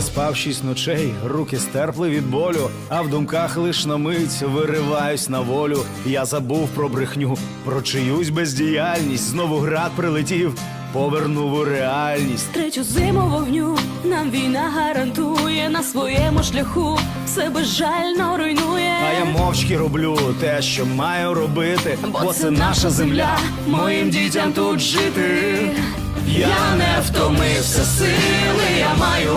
спав шість ночей, руки стерпли від болю, а в думках лиш на мить вириваюсь на волю. Я забув про брехню, про чиюсь бездіяльність. Знову град прилетів, повернув у реальність. Третю зиму вогню нам війна гарантує на своєму шляху, все безжально руйнує. А я мовчки роблю те, що маю робити, бо це наша земля, моїм дітям тут жити. Я не втомився, сили я маю,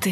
Ти